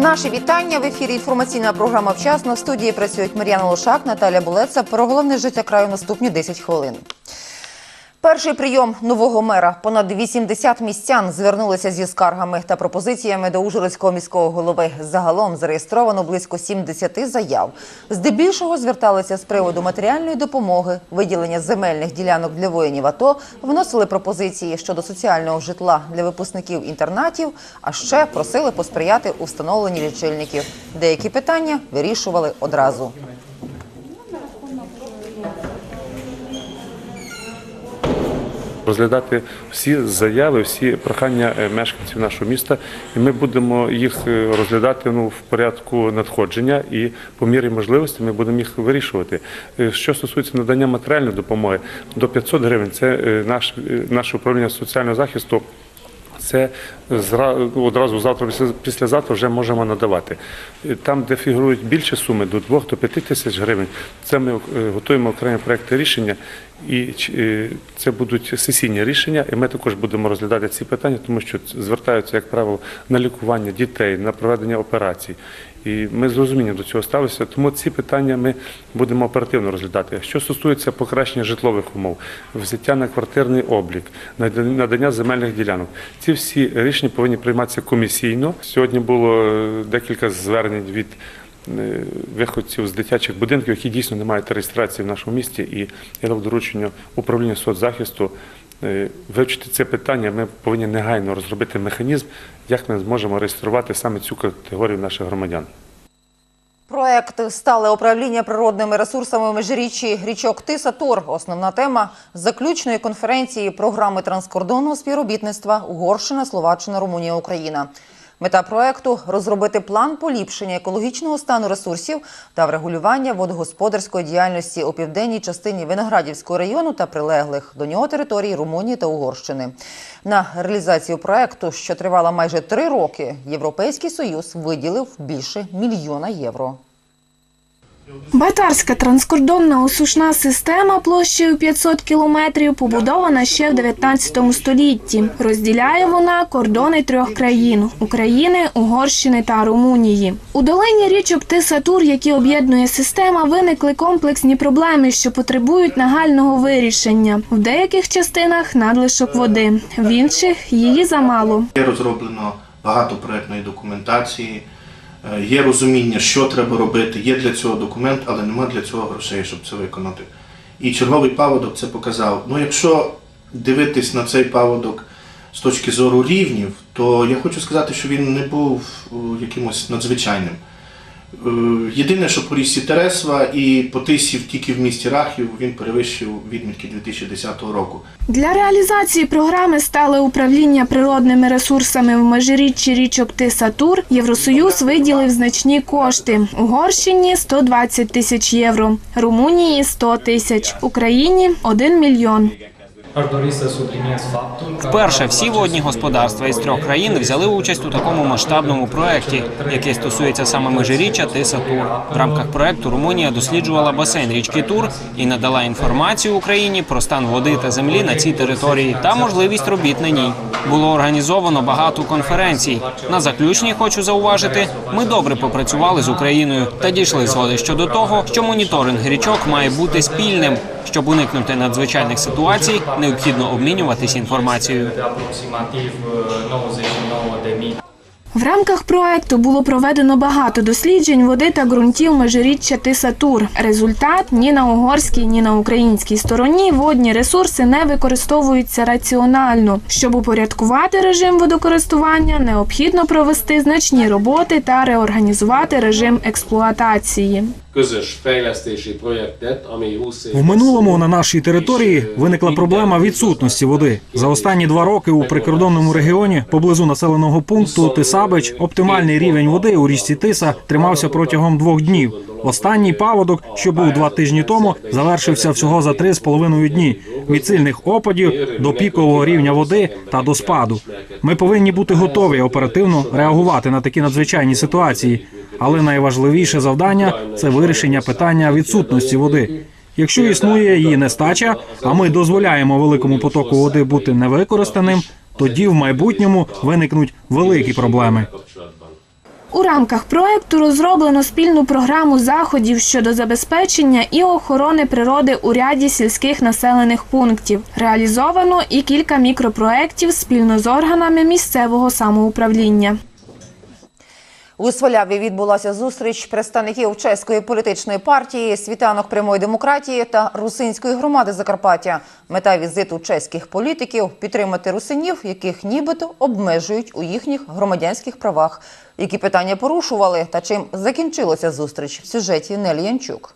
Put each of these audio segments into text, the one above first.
Наші вітання в ефірі. Інформаційна програма вчасно. В студії працюють Мар'яна Лошак, Наталя Булеца. Про головне життя краю наступні 10 хвилин. Перший прийом нового мера. Понад 80 містян звернулися зі скаргами та пропозиціями до Ужгородського міського голови. Загалом зареєстровано близько 70 заяв. Здебільшого зверталися з приводу матеріальної допомоги, виділення земельних ділянок для воїнів АТО, вносили пропозиції щодо соціального житла для випускників інтернатів, а ще просили посприяти у встановленні лічильників. Деякі питання вирішували одразу. Розглядати всі заяви, всі прохання е, мешканців нашого міста, і ми будемо їх е, розглядати ну, в порядку надходження і по мірі можливості ми будемо їх вирішувати. Е, Що стосується надання матеріальної допомоги, до 500 гривень це наш, наше управління соціального захисту. Це одразу завтра, після- післязавтра вже можемо надавати. Там, де фігурують більші суми, до 2 до 5 тисяч гривень, це ми готуємо окремі проекти рішення, і е, це будуть сесійні рішення, і ми також будемо розглядати ці питання, тому що звертаються, як правило, на лікування дітей, на проведення операцій. І ми з розумінням до цього ставилися, тому ці питання ми будемо оперативно розглядати. Що стосується покращення житлових умов, взяття на квартирний облік, надання земельних ділянок, ці всі рішення повинні прийматися комісійно. Сьогодні було е, декілька звернень від виходців з дитячих будинків, які дійсно не мають реєстрації в нашому місті, і я дав доручення управління соцзахисту е, вивчити це питання. Ми повинні негайно розробити механізм, як ми зможемо реєструвати саме цю категорію наших громадян. Проект стале управління природними ресурсами межиріччі річок Тиса Тор. Основна тема заключної конференції програми транскордонного співробітництва Угорщина, Словаччина, Румунія, Україна. Мета проекту розробити план поліпшення екологічного стану ресурсів та врегулювання водогосподарської діяльності у південній частині Виноградівського району та прилеглих до нього територій Румунії та Угорщини. На реалізацію проекту, що тривала майже три роки, Європейський Союз виділив більше мільйона євро. Байтарська транскордонна осушна система площею 500 кілометрів побудована ще в 19 столітті. Розділяє вона кордони трьох країн України, Угорщини та Румунії. У долині річок Тиса-Тур, які об'єднує система, виникли комплексні проблеми, що потребують нагального вирішення. В деяких частинах надлишок води, в інших її замало. Розроблено багато проектної документації, є розуміння, що треба робити, є для цього документ, але нема для цього грошей, щоб це виконати. І черговий паводок це показав. Ну, якщо дивитись на цей паводок з точки зору рівнів, то я хочу сказати, що він не був е, якимось надзвичайним. Е, Єдине, що по річці Тересва і по тисів тільки в місті Рахів він перевищив відмітки 2010 року. Для реалізації програми стали управління природними ресурсами в межиріччі річок Тиса-Тур. Євросоюз виділив значні кошти. Угорщині 120 тисяч євро, Румунії 100 тисяч, Україні 1 мільйон. Вперше всі водні господарства із трьох країн взяли участь у такому масштабному проєкті, який стосується саме межиріччя Тиса Тур. В рамках проєкту Румунія досліджувала басейн річки Тур і надала інформацію Україні про стан води та землі на цій території та можливість робіт на ній. Було організовано багато конференцій. На заключній хочу зауважити, ми добре попрацювали з Україною та дійшли згоди щодо того, що моніторинг річок має бути спільним. Щоб уникнути надзвичайних ситуацій, необхідно обмінюватись інформацією. de aproximativ 99.000 В рамках проекту було проведено багато досліджень води та ґрунтів межиріччя Тиса-Тур. Результат ні на угорській, ні на українській стороні водні ресурси не використовуються раціонально. Щоб упорядкувати режим водокористування, необхідно провести значні роботи та реорганізувати режим експлуатації. Közös fejlesztési projektet, ami 20 В минулому на нашій території виникла проблема відсутності води. За останні два роки у прикордонному регіоні поблизу населеного пункту Тисабич оптимальний рівень води у річці Тиса тримався протягом двох днів. Останній паводок, що був два тижні тому, завершився всього за три з половиною дні від сильних опадів до пікового рівня води та до спаду. Ми повинні бути готові оперативно реагувати на такі надзвичайні ситуації. Але найважливіше завдання це вирішення питання відсутності води. Якщо існує її нестача, а ми дозволяємо великому потоку води бути невикористаним, тоді в майбутньому виникнуть великі проблеми. У рамках проекту розроблено спільну програму заходів щодо забезпечення і охорони природи у ряді сільських населених пунктів. Реалізовано і кілька мікропроєктів спільно з органами місцевого самоуправління. У Сваляві відбулася зустріч представників чеської політичної партії, світанок прямої демократії та русинської громади Закарпаття. Мета візиту чеських політиків підтримати русинів, яких нібито обмежують у їхніх громадянських правах. Які питання порушували та чим закінчилася зустріч в сюжеті Нелі Янчук.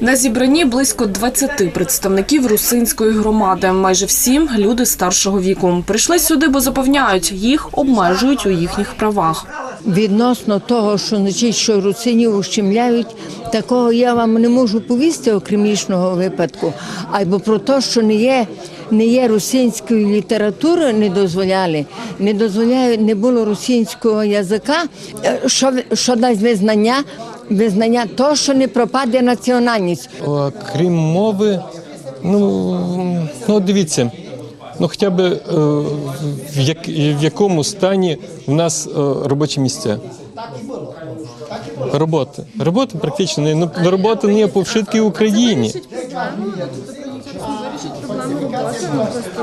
На зібранні близько 20 представників русинської громади. Майже всім люди старшого віку. Прийшли сюди, бо запевняють, їх обмежують у їхніх правах. Відносно того, що значить, що русинів ущемляють, такого я вам не можу повісти, окрім лічного випадку. Або про те, що не є, не є русинської літератури, не дозволяли, не дозволяють, не було русинського язика, е, що, що дасть визнання, визнання того, що не пропаде національність. О, Крім мови, ну, ну дивіться, ну хоча б е, в, як, в якому стані в нас е, робочі місця. Роботи. Роботи практично не ну, роботи не по всій Україні.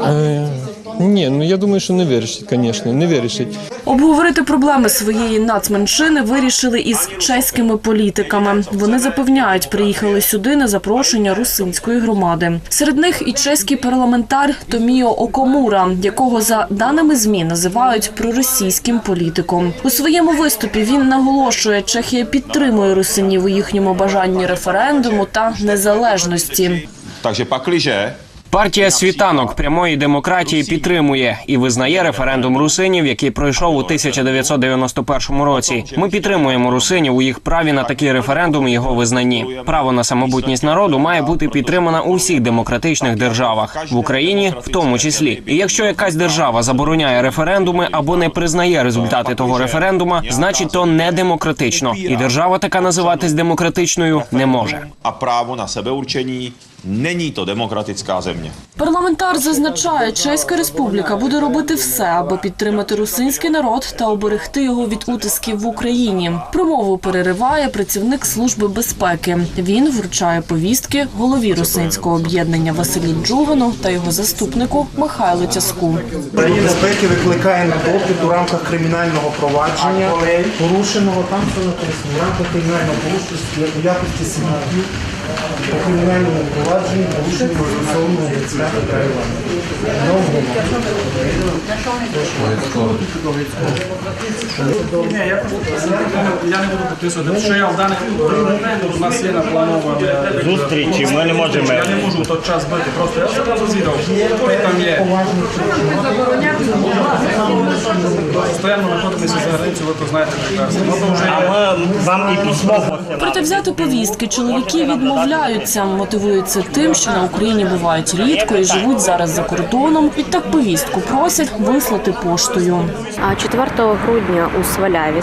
Е, ні, ну я думаю, що не вирішить, звісно, не вирішить. Обговорити проблеми своєї нацменшини вирішили із чеськими політиками. Вони запевняють, приїхали сюди на запрошення русинської громади. Серед них і чеський парламентар Томіо Окомура, якого за даними змі називають проросійським політиком. У своєму виступі він наголошує, Чехія підтримує русинів у їхньому бажанні референдуму та незалежності. Takže pakliže Партія світанок прямої демократії підтримує і визнає референдум русинів, який пройшов у 1991 році. Ми підтримуємо русинів у їх праві на такий референдум і його визнанні. Право на самобутність народу має бути підтримана у всіх демократичних державах. в Україні, в тому числі. І якщо якась держава забороняє референдуми або не признає результати того референдума, значить то не демократично, і держава така називатись демократичною не може. a právo na sebeurčení, není to demokratická země. Парламентар зазначає, Чеська республіка буде робити все, аби підтримати русинський народ та оберегти його від утисків в Україні. Промову перериває працівник служби безпеки. Він вручає повістки голові русинського об'єднання Василю Джугану та його заступнику Михайлу Тяску. Управління безпеки викликає на допит у рамках кримінального провадження, порушеного там, що в рамках кримінального порушення у якості свідків по кримінальному провадженні порушення стосовно безпеки правила. Ні, я, не буду підписувати, що я в даних у нас є напланована Зустрічі, ми не можемо. Я не можу в той час бити, просто я одразу звідав. Коли там є постійно знаходитися за границю, ви то знаєте прекрасно. А ми вам і письмо Проте взяти повістки чоловіки відмовляються, мотивуються тим, що на Україні бувають рідко і живуть зараз за кордоном. Відтак повістку просять вислати поштою. А 4 грудня у Сваляві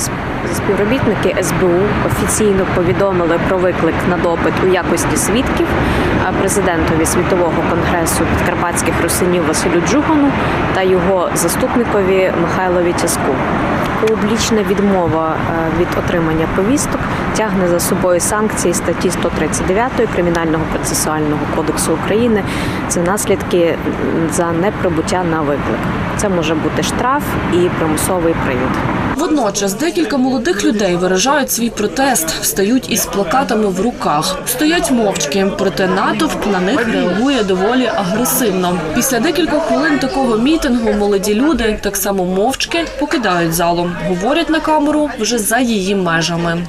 співробітники СБУ офіційно повідомили про виклик на допит у якості свідків президентові світового конгресу підкарпатських русинів Василю Джугану та його заступникові Михайлові Тяску. Публічна відмова е, від отримання повісток тягне за собою санкції статті 139 Кримінального процесуального кодексу України. Це наслідки за неприбуття на виклик. Це може бути штраф і примусовий привід. Водночас декілька молодих людей виражають свій протест, встають із плакатами в руках, стоять мовчки, проте натовп на них реагує доволі агресивно. Після декількох хвилин такого мітингу молоді люди так само мовчки покидають залу, говорять на камеру вже за її межами.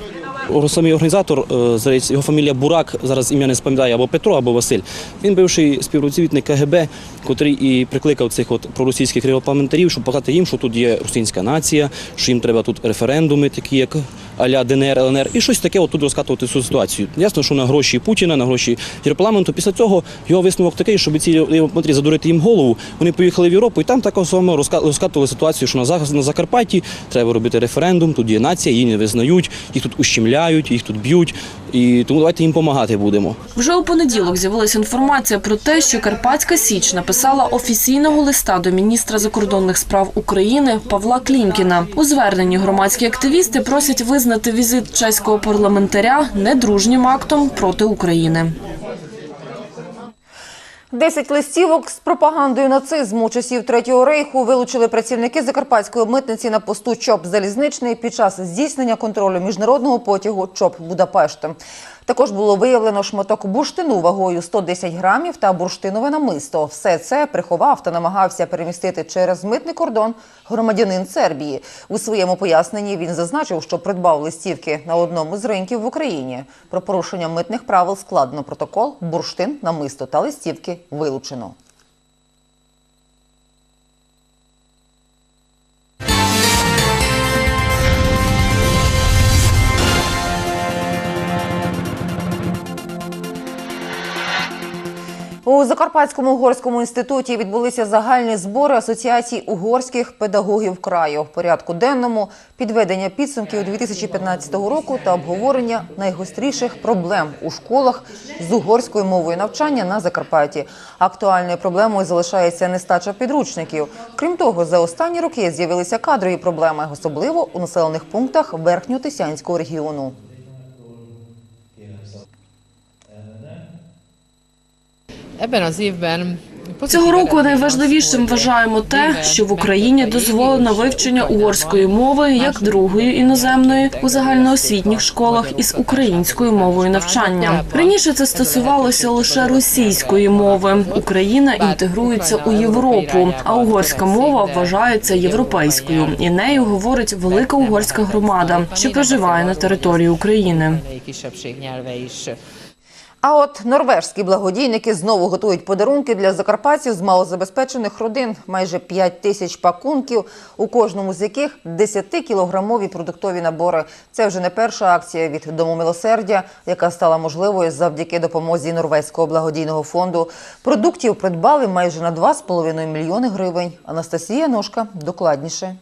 Самий організатор, е, його фамілія Бурак, зараз ім'я не спам'ятаю, або Петро, або Василь. Він бивший співробітник КГБ, котрий і прикликав цих от проросійських парламентарів, щоб показати їм, що тут є російська нація, що їм треба тут референдуми, такі як аля ДНР, ЛНР, і щось таке от тут розкатувати цю ситуацію. Ясно, що на гроші Путіна, на гроші Європарламенту. Після цього його висновок такий, щоб ці парламентарі задурити їм голову. Вони поїхали в Європу і там також само розкатували ситуацію, що на Закарпатті треба робити референдум, тут є нація, її не визнають, їх тут ущемляють. Стріляють, їх тут б'ють. І тому давайте їм допомагати будемо. Вже у понеділок з'явилася інформація про те, що Карпатська Січ написала офіційного листа до міністра закордонних справ України Павла Клімкіна. У зверненні громадські активісти просять визнати візит чеського парламентаря недружнім актом проти України. Десять листівок з пропагандою нацизму часів Третього рейху вилучили працівники закарпатської митниці на посту ЧОП залізничний під час здійснення контролю міжнародного потягу ЧОП Будапешт. Також було виявлено шматок бурштину вагою 110 грамів та бурштинове намисто. Все це приховав та намагався перемістити через митний кордон громадянин Сербії. У своєму поясненні він зазначив, що придбав листівки на одному з ринків в Україні. Про порушення митних правил складено протокол, бурштин, намисто та листівки вилучено. У Закарпатському угорському інституті відбулися загальні збори Асоціації угорських педагогів краю. В порядку денному підведення підсумків 2015 року та обговорення найгостріших проблем у школах з угорською мовою навчання на Закарпатті. Актуальною проблемою залишається нестача підручників. Крім того, за останні роки з'явилися кадрові проблеми, особливо у населених пунктах Верхньотисянського регіону. Ebben az évben Цього року найважливішим вважаємо те, що в Україні дозволено вивчення угорської мови як другої іноземної у загальноосвітніх школах із українською мовою навчання. Раніше це стосувалося лише російської мови. Україна інтегрується у Європу, а угорська мова вважається європейською, і нею говорить велика угорська громада, що проживає на території України. А от норвежські благодійники знову готують подарунки для закарпатців з малозабезпечених родин. Майже 5 тисяч пакунків, у кожному з яких 10-кілограмові продуктові набори. Це вже не перша акція від Дому милосердя, яка стала можливою завдяки допомозі норвезького благодійного фонду. Продуктів придбали майже на 2,5 мільйони гривень. Анастасія Ножка докладніше.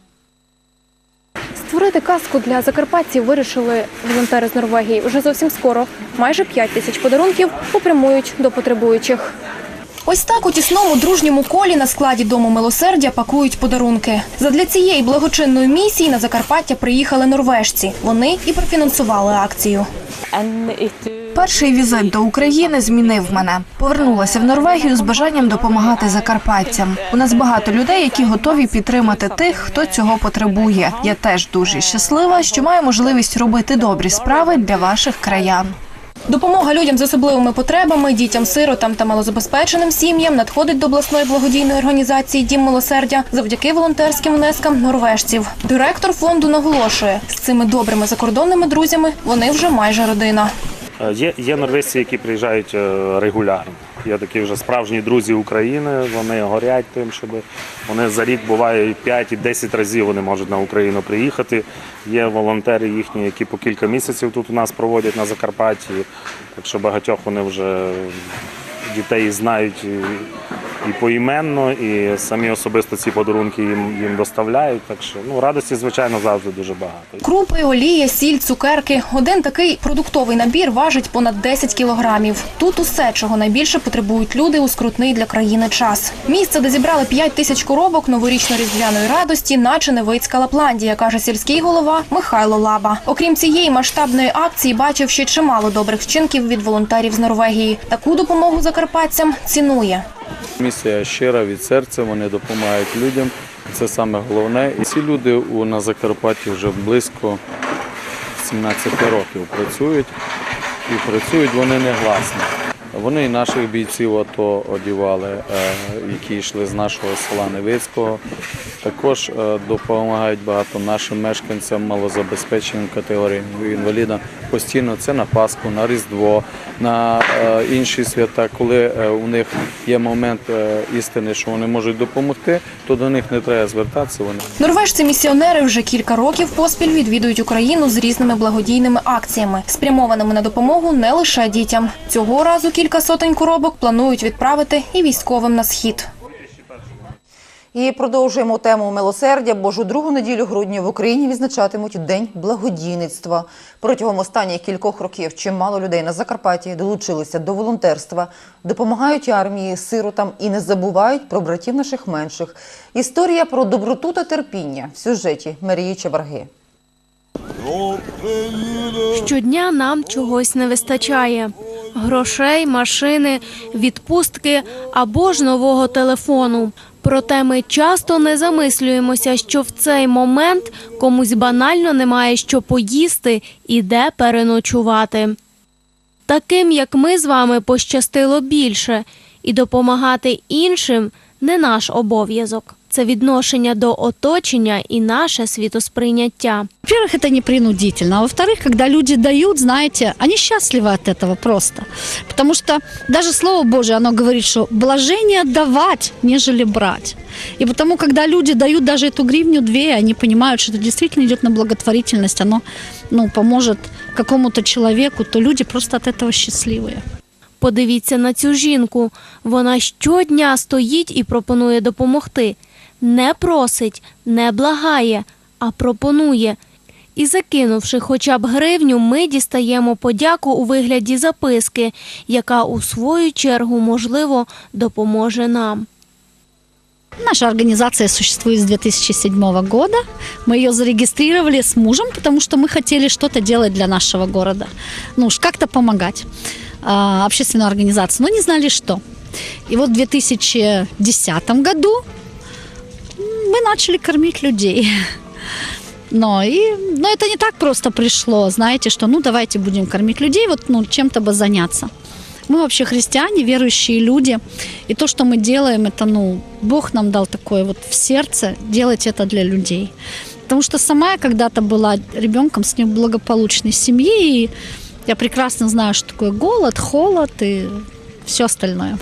Створити казку для закарпатців вирішили волонтери з Норвегії. Уже зовсім скоро. Майже 5 тисяч подарунків попрямують до потребуючих. Ось так у тісному дружньому колі на складі дому милосердя пакують подарунки. Задля цієї благочинної місії на Закарпаття приїхали норвежці. Вони і профінансували акцію. Перший візит до України змінив мене. Повернулася в Норвегію з бажанням допомагати закарпатцям. У нас багато людей, які готові підтримати тих, хто цього потребує. Я теж дуже щаслива, що маю можливість робити добрі справи для ваших краян. Допомога людям з особливими потребами, дітям, сиротам та малозабезпеченим сім'ям надходить до обласної благодійної організації Дім милосердя завдяки волонтерським внескам норвежців. Директор фонду наголошує, з цими добрими закордонними друзями вони вже майже родина. Е, Є, є норвежці, які приїжджають е, регулярно. Є такі вже справжні друзі України. Вони горять тим, щоб вони за рік буває і 5 і 10 разів вони можуть на Україну приїхати. Є волонтери їхні, які по кілька місяців тут у нас проводять на Закарпатті. Так що багатьох вони вже дітей знають і поіменно, і самі особисто ці подарунки їм, їм доставляють. Так що ну радості, звичайно, завжди дуже багато. Крупи, олія, сіль, цукерки. Один такий продуктовий набір важить понад 10 кілограмів. Тут усе, чого найбільше потребують люди у скрутний для країни час. Місце, де зібрали 5 тисяч коробок новорічно-різдвяної радості, наче Невицька Лапландія, каже сільський голова Михайло Лаба. Окрім цієї масштабної акції, бачив ще чимало добрих вчинків від волонтерів з Норвегії. Таку допомогу закарпатцям цінує. Місія щира від серця, вони допомагають людям. Це саме головне. І ці люди на Закарпатті вже близько 17 років працюють і працюють вони негласно. Вони і наших бійців АТО одівали, е, які йшли з нашого села Невицького. Також е, допомагають багато нашим мешканцям малозабезпеченим категоріям інвалідам. Постійно це на Пасху, на Різдво, на е, інші свята, коли у них є момент істини, що вони можуть допомогти, то до них не треба звертатися. Вони Норвежці-місіонери вже кілька років поспіль відвідують Україну з різними благодійними акціями, спрямованими на допомогу не лише дітям. Цього разу кілька сотень коробок планують відправити і військовим на схід. І продовжуємо тему милосердя, бо ж у другу неділю грудня в Україні відзначатимуть День благодійництва. Протягом останніх кількох років чимало людей на Закарпатті долучилися до волонтерства, допомагають армії, сиротам і не забувають про братів наших менших. Історія про доброту та терпіння в сюжеті Марії Чебарги. Щодня нам чогось не вистачає: грошей, машини, відпустки або ж нового телефону. Проте ми часто не замислюємося, що в цей момент комусь банально немає що поїсти і де переночувати. Таким, як ми з вами, пощастило більше, і допомагати іншим не наш обов'язок Це відношення до оточення і наше світосприйняття. Во-первых, это не принудительно. А во-вторых, когда люди дают, знаете, они счастливы от этого просто. Потому что даже Слово Божие, оно говорит, что блажение давать, нежели брать. И потому, когда люди дают даже эту гривню, две, они понимают, что это действительно идет на благотворительность, оно ну, поможет какому-то человеку, то люди просто от этого счастливые. Подивіться на цю жінку. Вона щодня стоїть і пропонує допомогти. Не просить, не благає, а пропонує. І закинувши хоча б гривню, ми дістаємо подяку у вигляді записки, яка у свою чергу, можливо, допоможе нам. Наша организация существует с 2007 года. Мы ее зарегистрировали с мужем, потому что мы хотели что-то делать для нашего города. Ну уж как-то помогать а, общественной организации, но не знали что. И вот в 2010 году мы начали кормить людей. Но, и, но это не так просто пришло, знаете, что ну давайте будем кормить людей, вот ну, чем-то бы заняться. Мы вообще христиане, верующие люди. И то, что мы делаем, это, ну, Бог нам дал такое вот в сердце, делать это для людей. Потому что сама я когда-то была ребенком с неблагополучной семьи, и я прекрасно знаю, что такое голод, холод и все остальное.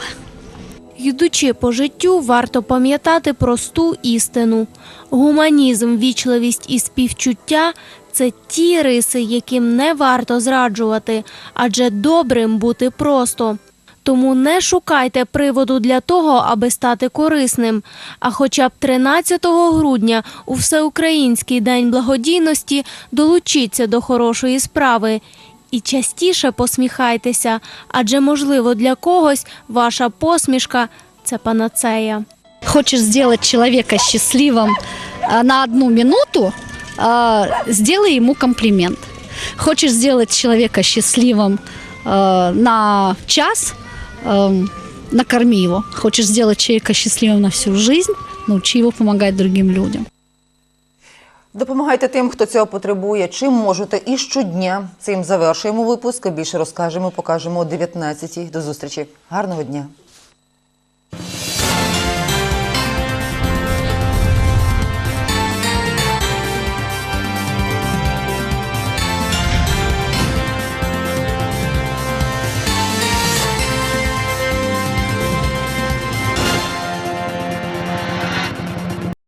Йдучи по життю, варто пам'ятати просту істину. Гуманізм, вічливість і співчуття це ті риси, яким не варто зраджувати, адже добрим бути просто. Тому не шукайте приводу для того, аби стати корисним. А хоча б 13 грудня у Всеукраїнський день благодійності долучіться до хорошої справи І частіше посміхайтеся, адже можливо для когось ваша посмішка це панацея. Хочешь сделать человека счастливым а, на одну минуту, а, сделай ему комплимент. Хочешь сделать человека счастливым а, на час, ам, накорми его. Хочешь сделать человека счастливым на всю жизнь, научи его помогать другим людям. Допомагайте тим, хто цього потребує. Чим можете і щодня. Цим завершуємо випуск. Більше розкажемо, покажемо о 19-й. До зустрічі. Гарного дня.